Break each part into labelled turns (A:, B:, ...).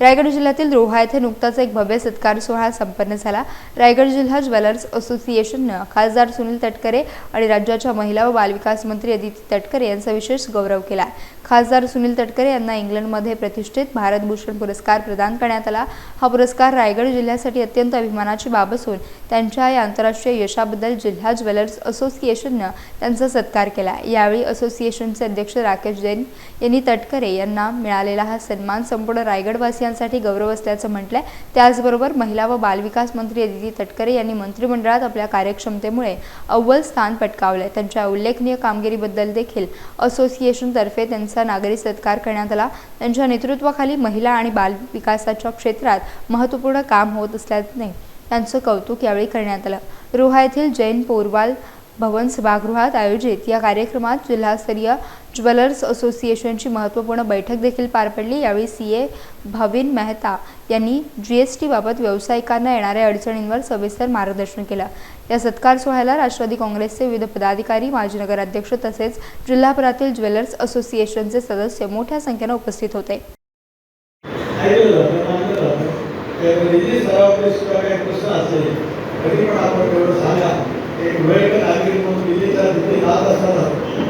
A: रायगड जिल्ह्यातील रोहा येथे नुकताच एक भव्य सत्कार सोहळा संपन्न झाला. रायगड जिल्हा ज्वेलर्स असोसिएशननं खासदार सुनील तटकरे आणि राज्याच्या महिला व बालविकास मंत्री अदिती तटकरे यांचा विशेष गौरव केला. खासदार सुनील तटकरे यांना इंग्लंडमध्ये प्रतिष्ठित भारतभूषण पुरस्कार प्रदान करण्यात आला. हा पुरस्कार रायगड जिल्ह्यासाठी अत्यंत अभिमानाची बाब असून त्यांच्या या आंतरराष्ट्रीय यशाबद्दल जिल्हा ज्वेलर्स असोसिएशननं त्यांचा सत्कार केला. यावेळी असोसिएशनचे अध्यक्ष राकेश जैन यांनी तटकरे यांना मिळालेला हा सन्मान संपूर्ण रायगडवासी रायगडवासियांसाठी गौरव असल्याचं म्हटलंय. त्याचबरोबर महिला व बालविकास मंत्री अदिती तटकरे यांनी मंत्रिमंडळात आपल्या कार्यक्षमतेमुळे अव्वल स्थान पटकावले त्यांच्या उल्लेखनीय कामगिरीबद्दल देखील असोसिएशनतर्फे त्यांचा नागरी सत्कार करण्यात आला. त्यांच्या नेतृत्वाखाली महिला आणि बालविकासाच्या क्षेत्रात महत्त्वपूर्ण काम होत असल्याने त्यांचं कौतुक यावेळी करण्यात आलं. रोहा येथील जैन पोरवाल भवन सभागृहात आयोजित या कार्यक्रमात जिल्हास्तरीय ज्वेलर्स असोसिएशनची महत्त्वपूर्ण बैठक देखील पार पडली. यावेळी सी ए भाविन मेहता यांनी जी एस टीबाबत व्यावसायिकांना येणाऱ्या अडचणींवर सविस्तर मार्गदर्शन केलं. या सत्कार सोहळ्याला राष्ट्रवादी काँग्रेसचे विविध पदाधिकारी माजी नगराध्यक्ष तसेच जिल्हाभरातील ज्वेलर्स असोसिएशनचे सदस्य मोठ्या संख्येनं उपस्थित होते.
B: प्रश्न असेल तरी पण आपण तेवढं सांगा. एक वेळ नागरिक म्हणून दिल्लीच्या तिथे जात असताना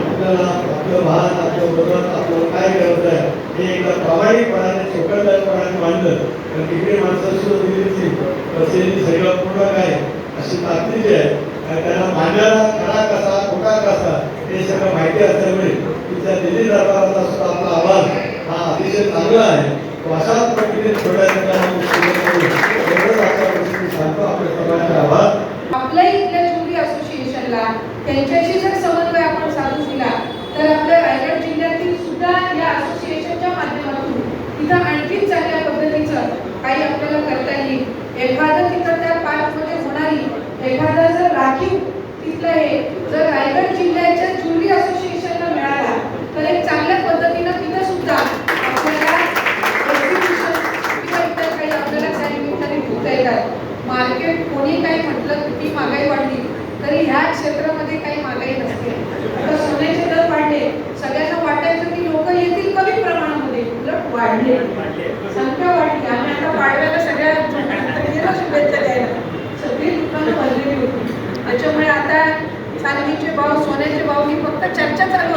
B: आपल्याला आपलं भान आपलं वजन आपलं काय करत आहे हे एकदा प्रामाणिकपणाने चोखंदारपणाने मांडलं. तर तिकडे माणसं सुद्धा दिल्लीची तसेही सगळं पूर्ण काय अशी ताकदी जी आहे त्यांना मांडायला खरा कसा खोटा कसा हे सगळं माहिती असल्यामुळे तिच्या दिल्ली दरबाराचा सुद्धा आपला आवाज हा अतिशय चांगला आहे. तो अशाच पद्धतीने थोड्या
C: केला. त्यांच्याशी जर समन्वय आपण साधू दिला तर आपल्या रायगड जिल्ह्यातील सुद्धा या असोसिएशनच्या माध्यमातून तिथं आणखी चांगल्या पद्धतीचं काही आपल्याला करता येईल. एखादं तिथं त्या पार्कमध्ये होणारी एखादं जर राखीव तिथलं हे जर रायगड जिल्ह्याच्या ज्युरी असोसिएशनला मिळाला तर एक चांगल्या पद्धतीनं तिथं सुद्धा आपल्याला काही आपल्याला त्यानिमित्ताने येतात. मार्केट कोणी काही म्हटलं किती महागाई वाढली. तरी ह्या क्षेत्रामध्ये काही मागाई नसते आता सोन्याचे दर वाढले. सगळ्यांना वाटायचं की लोक येतील कमी प्रमाणामध्ये. उलट वाढले. संख्या वाढली. आम्ही आता पाडव्याला सगळ्या शुभेच्छा द्यायला. सगळी दुकानं भरलेली होती. त्याच्यामुळे आता चांदीचे भाव सोन्याचे भाव ही फक्त चर्चा चालू